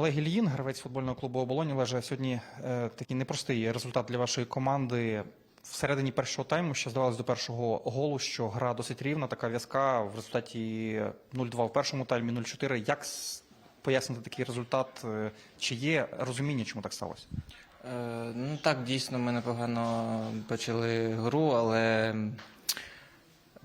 Олег Ільїн, гравець футбольного клубу Оболоні, лежа сьогодні е, такий непростий результат для вашої команди. Всередині першого тайму ще здавалось до першого голу, що гра досить рівна, така в'язка. В результаті 0-2 в першому таймі, 0-4. Як пояснити такий результат? Е, Чи є розуміння, чому так сталося? Е, ну так, дійсно, ми непогано почали гру, але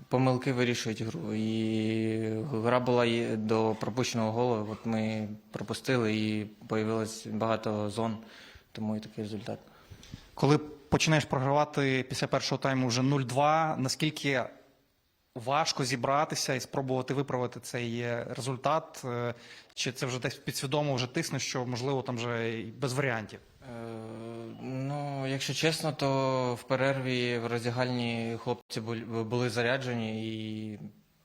помилки вирішують гру. І гра була до пропущеного голу. От ми пропустили і появилось багато зон, тому і такий результат. Коли починаєш програвати після першого тайму вже 0-2, наскільки важко зібратися і спробувати виправити цей е, результат? Е, Чи це вже десь підсвідомо вже тисне, що можливо там вже без варіантів? Е, якщо чесно, то в перерві в роздягальні хлопці були заряджені, і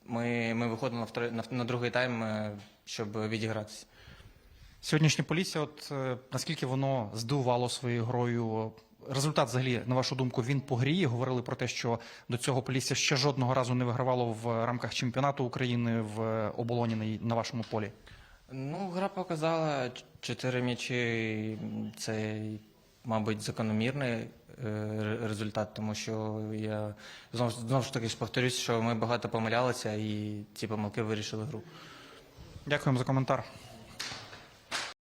ми, ми виходили на, на, другий тайм, е, щоб відігратися. Сьогоднішнє Полісся, от е, наскільки воно здивувало своєю грою? Результат, взагалі, на вашу думку, він по грі. Говорили про те, що до цього Полісся ще жодного разу не вигравало в рамках чемпіонату України в оболоні на, на вашому полі. Ну, гра показала чотири м'ячі. Це, мабуть, закономірний е, результат, тому що я знову, знову ж таки ж повторюсь, що ми багато помилялися і ці помилки вирішили гру. Дякуємо за коментар.